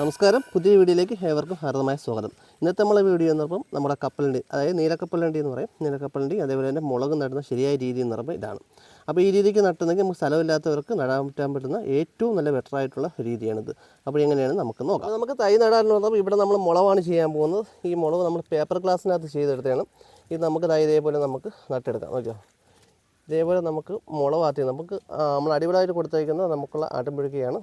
നമസ്കാരം. പുതിയ വീഡിയോയിലേക്ക് ഏവർക്കും ഹാർദമായ സ്വാഗതം. ഇന്നത്തെ നമ്മളെ വീഡിയോ എന്ന് പറയുമ്പോൾ നമ്മുടെ കപ്പലണ്ടി അതായത് നീലക്കപ്പലണ്ടി എന്ന് പറയും. നീലക്കപ്പലണ്ടി അതേപോലെ തന്നെ മുളക് നടുന്ന ശരിയായ രീതി എന്ന് പറയുമ്പോൾ ഇതാണ്. അപ്പോൾ ഈ രീതിക്ക് നട്ടുന്നെങ്കിൽ നമുക്ക് സ്ഥലമില്ലാത്തവർക്ക് നടാൻ പറ്റാൻ പറ്റുന്ന ഏറ്റവും നല്ല ബെറ്റർ ആയിട്ടുള്ള രീതിയാണിത്. അപ്പോൾ എങ്ങനെയാണ് നമുക്ക് നോക്കാം. നമുക്ക് തൈ നടാൻ പറഞ്ഞപ്പോൾ ഇവിടെ നമ്മൾ മുളവാണ് ചെയ്യാൻ പോകുന്നത്. ഈ മുളക് നമ്മൾ പേപ്പർ ഗ്ലാസ്സിനകത്ത് ചെയ്തെടുത്തതാണ്. ഇത് നമുക്ക് തൈ ഇതേപോലെ നമുക്ക് നട്ടെടുക്കാം. ഓക്കെ ഇതേപോലെ നമുക്ക് മുളവാത്തി നമുക്ക് നമ്മൾ അടിപൊളിയായിട്ട് കൊടുത്തേക്കുന്നത് നമുക്കുള്ള ആട്ടുമ്പഴുക്കയാണ്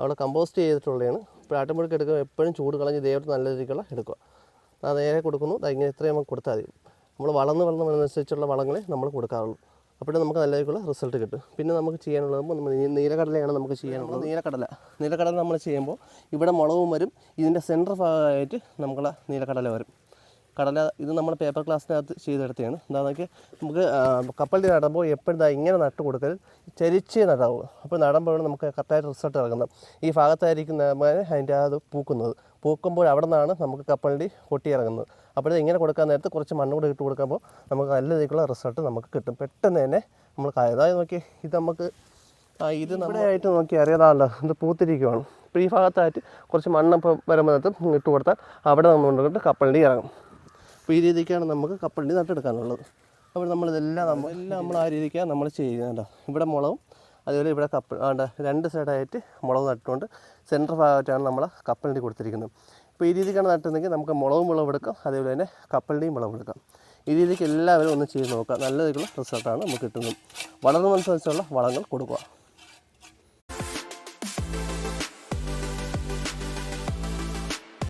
അവിടെ കമ്പോസ്റ്റ് ചെയ്തിട്ടുള്ളതാണ്. ഇപ്പോൾ എടുക്കുക. എപ്പോഴും ചൂട് കളഞ്ഞ് ദൈവത്തിന് നല്ല രീതിക്കുള്ള എടുക്കുക. അത് നേരെ കൊടുക്കുന്നു. ഇങ്ങനെ ഇത്രയും നമുക്ക് കൊടുത്താൽ മതി. നമ്മൾ വളർന്ന് വളർന്ന് വളർന്നനുസരിച്ചുള്ള വളങ്ങളെ നമ്മൾ കൊടുക്കാറുള്ളൂ. അപ്പോഴും നമുക്ക് നല്ല രീതിക്കുള്ള റിസൾട്ട് കിട്ടും. പിന്നെ നമുക്ക് ചെയ്യാനുള്ളത് നമ്മൾ നീലക്കടലയാണ് നമുക്ക് ചെയ്യാനുള്ളത്. നീലക്കടല. നീലക്കടല നമ്മൾ ചെയ്യുമ്പോൾ ഇവിടെ മുളകും വരും. ഇതിന്റെ സെന്റർ ഭാഗമായിട്ട് നമുക്കുള്ള നീലക്കടല വരും. കടല ഇത് നമ്മൾ പേപ്പർ ക്ലാസ്സിനകത്ത് ചെയ്തെടുത്തതാണ്. എന്താണെന്നൊക്കെ നമുക്ക് കപ്പലിൽ നടുമ്പോൾ എപ്പോഴും ഇങ്ങനെ നട്ട് കൊടുക്കരുത് ചരിച്ച് നടാവും. അപ്പോൾ നടുമ്പോഴാണ് നമുക്ക് കറക്റ്റായിട്ട് റിസൾട്ട് ഇറങ്ങുന്നത്. ഈ ഭാഗത്തായിരിക്കും നമ്മ- അതിന്റെ അത് പൂക്കുന്നത്. പൂക്കുമ്പോൾ അവിടെ നിന്നാണ് നമുക്ക് കപ്പലണ്ടി കൊട്ടിയിറങ്ങുന്നത് അപ്പോൾ ഇങ്ങനെ കൊടുക്കാൻ നേരത്ത് കുറച്ച് മണ്ണ് കൂടെ ഇട്ട് കൊടുക്കുമ്പോൾ നമുക്ക് നല്ല രീതിക്കുള്ള റിസൾട്ട് നമുക്ക് കിട്ടും. പെട്ടെന്ന് തന്നെ നമ്മൾ അതായത് നോക്കി ഇത് നമുക്ക് ആ ഇത് നമ്മുടെ ആയിട്ട് നോക്കി അറിയാതാണല്ലോ ഇത് പൂത്തിരിക്കുവാണ്. ഇപ്പോൾ ഈ ഭാഗത്തായിട്ട് കുറച്ച് മണ്ണപ്പം വരുമ്പോഴത്തും ഇട്ട് കൊടുത്താൽ അവിടെ നമ്മൾ നിന്നുകൊണ്ട് കപ്പലണ്ടി ഇറങ്ങും. അപ്പോൾ ഈ രീതിക്കാണ് നമുക്ക് കപ്പലണ്ടി നട്ടെടുക്കാനുള്ളത്. അപ്പോൾ നമ്മളിതെല്ലാം നമ്മൾ എല്ലാം നമ്മൾ ആ രീതിക്കാണ് നമ്മൾ ചെയ്യുന്നത് ഇവിടെ മുളകും അതുപോലെ ഇവിടെ കപ്പ ആണ്ട് രണ്ട് സൈഡായിട്ട് മുളക് നട്ടുകൊണ്ട് സെന്റർ ഭാഗമായിട്ടാണ് നമ്മൾ കപ്പലണ്ടി കൊടുത്തിരിക്കുന്നത്. ഇപ്പോൾ ഈ രീതിക്കാണ് നട്ടുന്നെങ്കിൽ നമുക്ക് മുളകും വിളവെടുക്കാം അതേപോലെ തന്നെ കപ്പലണ്ടിയും വിളവെടുക്കാം ഈ രീതിക്ക് എല്ലാവരും ഒന്ന് ചെയ്ത് നോക്കുക. നല്ല രീതിയിലുള്ള റിസൾട്ടാണ് നമുക്ക് കിട്ടുന്നത്. വളർന്നു മനസ്സരിച്ചുള്ള വളങ്ങൾ കൊടുക്കുക.